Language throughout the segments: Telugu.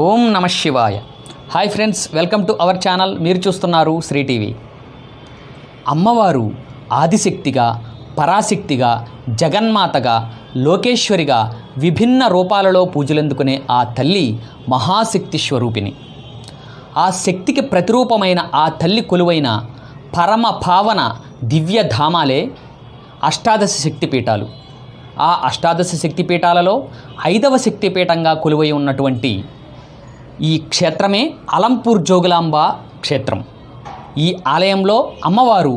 ఓం నమ శివాయ. Hi friends welcome to our channel మీరు చూస్తున్నారు శ్రీ టీవీ. అమ్మవారు ఆదిశక్తిగా పరాశక్తిగా జగన్మాతగా లోకేశ్వరిగా విభిన్న రూపాలలో పూజలందుకునే ఆ తల్లి మహాశక్తి స్వరూపిణి. ఆ శక్తికి ప్రతిరూపమైన ఆ తల్లి కొలువైన పరమ పావన దివ్యధామాలే అష్టాదశ శక్తిపీఠాలు. ఆ అష్టాదశ శక్తిపీఠాలలో ఐదవ శక్తిపీఠంగా కొలువై ఉన్నటువంటి ఈ క్షేత్రమే అలంపూర్ జోగులాంబ క్షేత్రం. ఈ ఆలయంలో అమ్మవారు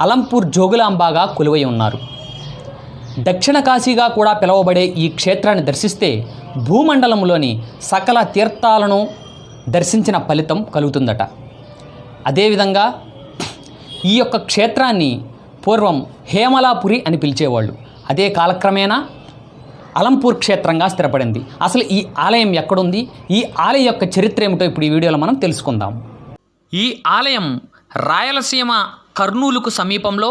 అలంపూర్ జోగులాంబాగా కొలువై ఉన్నారు. దక్షిణ కాశీగా కూడా పిలువబడే ఈ క్షేత్రాన్ని దర్శిస్తే భూమండలంలోని సకల తీర్థాలను దర్శించిన ఫలితం కలుగుతుందట. అదేవిధంగా ఈ యొక్క క్షేత్రాన్ని పూర్వం హేమలాపురి అని పిలిచేవాళ్ళు. అదే కాలక్రమేణా అలంపూర్ క్షేత్రంగా స్థిరపడింది. అసలు ఈ ఆలయం ఎక్కడుంది? ఈ ఆలయం యొక్క చరిత్ర ఏమిటో ఇప్పుడు ఈ వీడియోలో మనం తెలుసుకుందాం. ఈ ఆలయం రాయలసీమ కర్నూలుకు సమీపంలో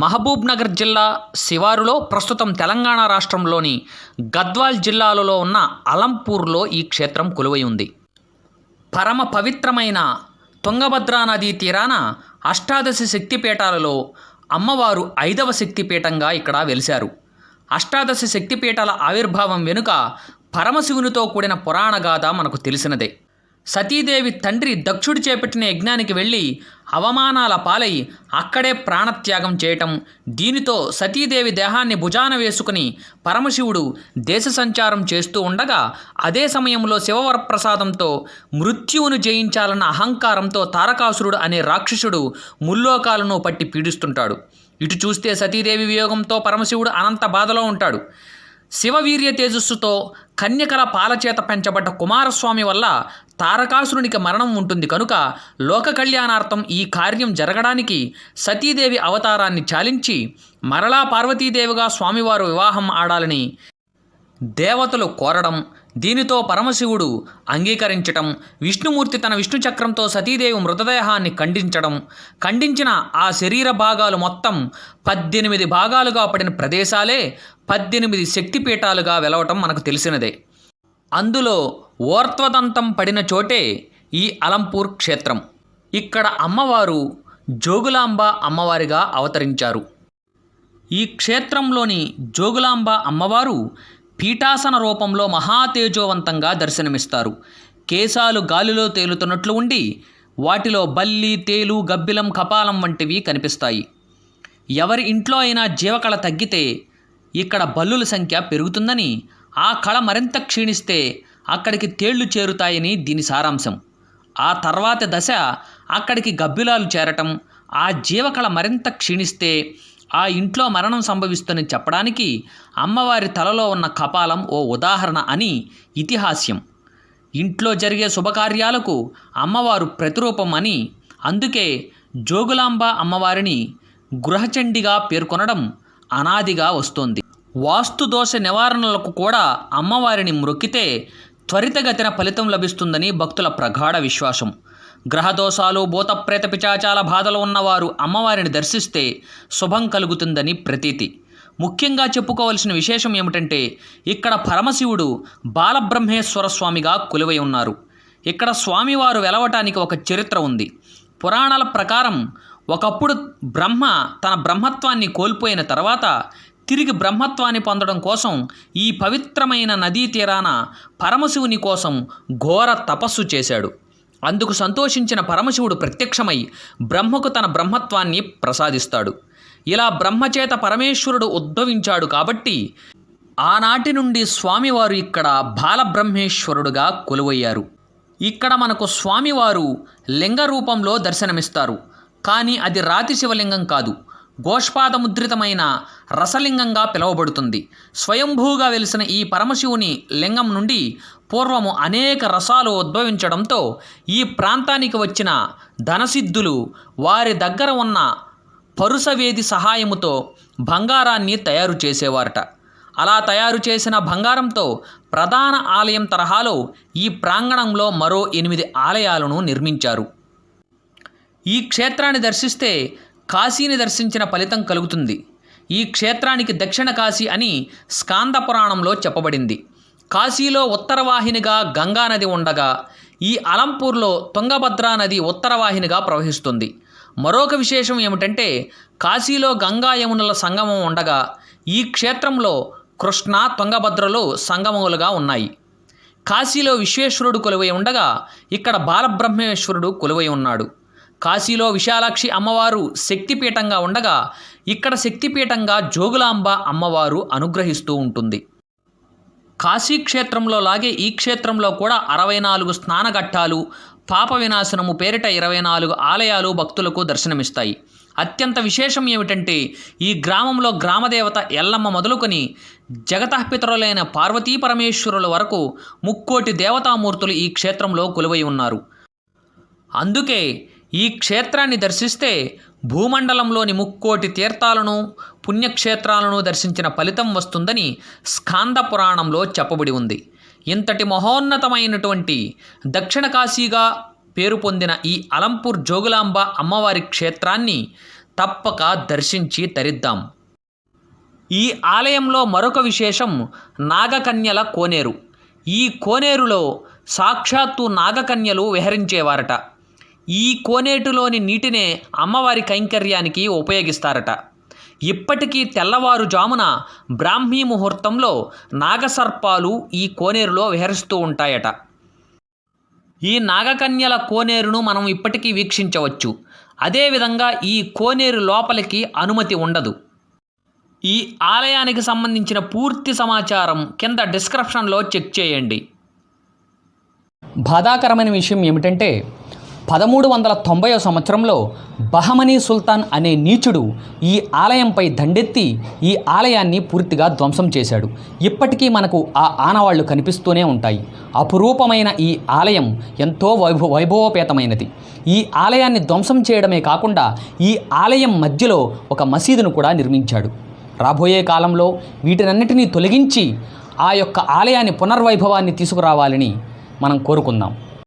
మహబూబ్ నగర్ జిల్లా శివారులో ప్రస్తుతం తెలంగాణ రాష్ట్రంలోని గద్వాల్ జిల్లాలలో ఉన్న అలంపూర్లో ఈ క్షేత్రం కొలువై ఉంది. పరమ పవిత్రమైన తుంగభద్రా నదీ తీరాన అష్టాదశ శక్తిపీఠాలలో అమ్మవారు ఐదవ శక్తిపీఠంగా ఇక్కడ వెలిశారు. అష్టాదశ శక్తిపీఠాల ఆవిర్భావం వెనుక పరమశివునితో కూడిన పురాణగాథ మనకు తెలిసినదే. సతీదేవి తండ్రి దక్షుడు చేపట్టిన యజ్ఞానికి వెళ్ళి అవమానాల పాలై అక్కడే ప్రాణత్యాగం చేయటం దీనితో సతీదేవి దేహాన్ని భుజాన వేసుకుని పరమశివుడు దేశ సంచారం చేస్తూ ఉండగా అదే సమయంలో శివవరప్రసాదంతో మృత్యువును జయించాలన్న అహంకారంతో తారకాసురుడు అనే రాక్షసుడు ముల్లోకాలను పట్టి పీడిస్తుంటాడు. ఇటు చూస్తే సతీదేవి వియోగంతో పరమశివుడు అనంత బాధలో ఉంటాడు. శివవీర్య తేజస్సుతో కన్యకల పాలచేత పెంచబడ్డ కుమారస్వామి వల్ల తారకాసురునికి మరణం ఉంటుంది. కనుక లోక కళ్యాణార్థం ఈ కార్యం జరగడానికి సతీదేవి అవతారాన్ని చాలించి మరలా పార్వతీదేవిగా స్వామివారు వివాహం ఆడాలని దేవతలు కోరడం దీనితో పరమశివుడు అంగీకరించటం విష్ణుమూర్తి తన విష్ణు చక్రంతో సతీదేవి మృతదేహాన్ని ఖండించడం ఖండించిన ఆ శరీర భాగాలు మొత్తం పద్దెనిమిది భాగాలుగా పడిన ప్రదేశాలే పద్దెనిమిది శక్తిపీఠాలుగా వెలవటం మనకు తెలిసినదే. అందులో ఓర్త్వదంతం పడిన చోటే ఈ అలంపూర్ క్షేత్రం. ఇక్కడ అమ్మవారు జోగులాంబ అమ్మవారిగా అవతరించారు. ఈ క్షేత్రంలోని జోగులాంబ అమ్మవారు పీఠాసన రూపంలో మహాతేజోవంతంగా దర్శనమిస్తారు. కేశాలు గాలిలో తేలుతున్నట్లు ఉండి వాటిలో బల్లి తేలు గబ్బిలం కపాలం వంటివి కనిపిస్తాయి. ఎవరి ఇంట్లో అయినా జీవకళ తగ్గితే ఇక్కడ బల్లుల సంఖ్య పెరుగుతుందని ఆ కళ మరింత క్షీణిస్తే అక్కడికి తేళ్ళు చేరుతాయని దీని సారాంశం. ఆ తర్వాత దశ అక్కడికి గబ్బిలాలు చేరటం ఆ జీవకళ మరింత క్షీణిస్తే ఆ ఇంట్లో మరణం సంభవిస్తుందని చెప్పడానికి అమ్మవారి తలలో ఉన్న కపాలం ఓ ఉదాహరణ అని ఇతిహాస్యం. ఇంట్లో జరిగే శుభకార్యాలకు అమ్మవారు ప్రతిరూపం అని అందుకే జోగులాంబ అమ్మవారిని గృహచండిగా పేర్కొనడం అనాదిగా వస్తోంది. వాస్తు దోష నివారణలకు కూడా అమ్మవారిని మ్రొక్కితే త్వరితగతిన ఫలితం లభిస్తుందని భక్తుల ప్రగాఢ విశ్వాసం. గ్రహదోషాలు భూతప్రేత పిచాచాల బాధలు ఉన్నవారు అమ్మవారిని దర్శిస్తే శుభం కలుగుతుందని ప్రతీతి. ముఖ్యంగా చెప్పుకోవలసిన విశేషం ఏమిటంటే ఇక్కడ పరమశివుడు బాలబ్రహ్మేశ్వర స్వామిగా కొలువై ఉన్నారు. ఇక్కడ స్వామివారు వెలవటానికి ఒక చరిత్ర ఉంది. పురాణాల ప్రకారం ఒకప్పుడు బ్రహ్మ తన బ్రహ్మత్వాన్ని కోల్పోయిన తర్వాత తిరిగి బ్రహ్మత్వాన్ని పొందడం కోసం ఈ పవిత్రమైన నదీ తీరాన పరమశివుని కోసం ఘోర తపస్సు చేశాడు. అందుకు సంతోషించిన పరమశివుడు ప్రత్యక్షమై బ్రహ్మకు తన బ్రహ్మత్వాన్ని ప్రసాదిస్తాడు. ఇలా బ్రహ్మచేత పరమేశ్వరుడు ఉద్భవించాడు కాబట్టి ఆనాటి నుండి స్వామివారు ఇక్కడ బాలబ్రహ్మేశ్వరుడుగా కొలువయ్యారు. ఇక్కడ మనకు స్వామివారు లింగ రూపంలో దర్శనమిస్తారు. కానీ అది రాతి శివలింగం కాదు. గోష్పాదముద్రితమైన రసలింగంగా పిలువబడుతుంది. స్వయంభూగా వెలిసిన ఈ పరమశివుని లింగం నుండి పూర్వము అనేక రసాలు ఉద్భవించడంతో ఈ ప్రాంతానికి వచ్చిన ధనసిద్ధులు వారి దగ్గర ఉన్న పరుసవేది సహాయముతో బంగారాన్ని తయారు చేసేవారట. అలా తయారు చేసిన బంగారంతో ప్రధాన ఆలయం తరహాలో ఈ ప్రాంగణంలో మరో ఎనిమిది ఆలయాలను నిర్మించారు. ఈ క్షేత్రాన్ని దర్శిస్తే కాశీని దర్శించిన ఫలితం కలుగుతుంది. ఈ క్షేత్రానికి దక్షిణ కాశీ అని స్కాంద పురాణంలో చెప్పబడింది. కాశీలో ఉత్తరవాహినిగా గంగానది ఉండగా ఈ అలంపూర్లో తుంగభద్రా నది ఉత్తరవాహినిగా ప్రవహిస్తుంది. మరొక విశేషం ఏమిటంటే కాశీలో గంగా యమునుల సంగమం ఉండగా ఈ క్షేత్రంలో కృష్ణ తుంగభద్రలు సంగమములుగా ఉన్నాయి. కాశీలో విశ్వేశ్వరుడు కొలువై ఉండగా ఇక్కడ బాలబ్రహ్మేశ్వరుడు కొలువై ఉన్నాడు. కాశీలో విశాలాక్షి అమ్మవారు శక్తిపీఠంగా ఉండగా ఇక్కడ శక్తిపీఠంగా జోగులాంబ అమ్మవారు అనుగ్రహిస్తూ ఉంటుంది. కాశీ క్షేత్రంలో లాగే ఈ క్షేత్రంలో కూడా అరవై నాలుగు స్నానఘట్టాలు పాప వినాశనము పేరిట ఇరవై నాలుగు ఆలయాలు భక్తులకు దర్శనమిస్తాయి. అత్యంత విశేషం ఏమిటంటే ఈ గ్రామంలో గ్రామదేవత ఎల్లమ్మ మొదలుకొని జగతపితరులైన పార్వతీ పరమేశ్వరుల వరకు ముక్కోటి దేవతామూర్తులు ఈ క్షేత్రంలో కొలువై ఉన్నారు. అందుకే ఈ క్షేత్రాన్ని దర్శిస్తే భూమండలంలోని ముక్కోటి తీర్థాలను పుణ్యక్షేత్రాలను దర్శించిన ఫలితం వస్తుందని స్కాంద పురాణంలో చెప్పబడి ఉంది. ఇంతటి మహోన్నతమైనటువంటి దక్షిణ కాశీగా పేరు పొందిన ఈ అలంపూర్ జోగులాంబ అమ్మవారి క్షేత్రాన్ని తప్పక దర్శించి తరిద్దాం. ఈ ఆలయంలో మరొక విశేషం నాగకన్యల కోనేరు. ఈ కోనేరులో సాక్షాత్తు నాగకన్యలు విహరించేవారట. ఈ కోనేటిలోని నీటినే అమ్మవారి కైంకర్యానికి ఉపయోగిస్తారట. ఇప్పటికీ తెల్లవారుజామున బ్రాహ్మీ ముహూర్తంలో నాగసర్పాలు ఈ కోనేరులో విహరిస్తూ ఉంటాయట. ఈ నాగకన్యల కోనేరును మనం ఇప్పటికీ వీక్షించవచ్చు. అదేవిధంగా ఈ కోనేరు లోపలికి అనుమతి ఉండదు. ఈ ఆలయానికి సంబంధించిన పూర్తి సమాచారం కింద డిస్క్రిప్షన్లో చెక్ చేయండి. బాధాకరమైన విషయం ఏమిటంటే పదమూడు వందల తొంభై సంవత్సరంలో బహమనీ సుల్తాన్ అనే నీచుడు ఈ ఆలయంపై దండెత్తి ఈ ఆలయాన్ని పూర్తిగా ధ్వంసం చేశాడు. ఇప్పటికీ మనకు ఆ ఆనవాళ్ళు కనిపిస్తూనే ఉంటాయి. అపురూపమైన ఈ ఆలయం ఎంతో వైభవ వైభవోపేతమైనది. ఈ ఆలయాన్ని ధ్వంసం చేయడమే కాకుండా ఈ ఆలయం మధ్యలో ఒక మసీదును కూడా నిర్మించాడు. రాబోయే కాలంలో వీటినన్నిటినీ తొలగించి ఆ యొక్క ఆలయాన్ని పునర్వైభవాన్ని తీసుకురావాలని మనం కోరుకుందాం.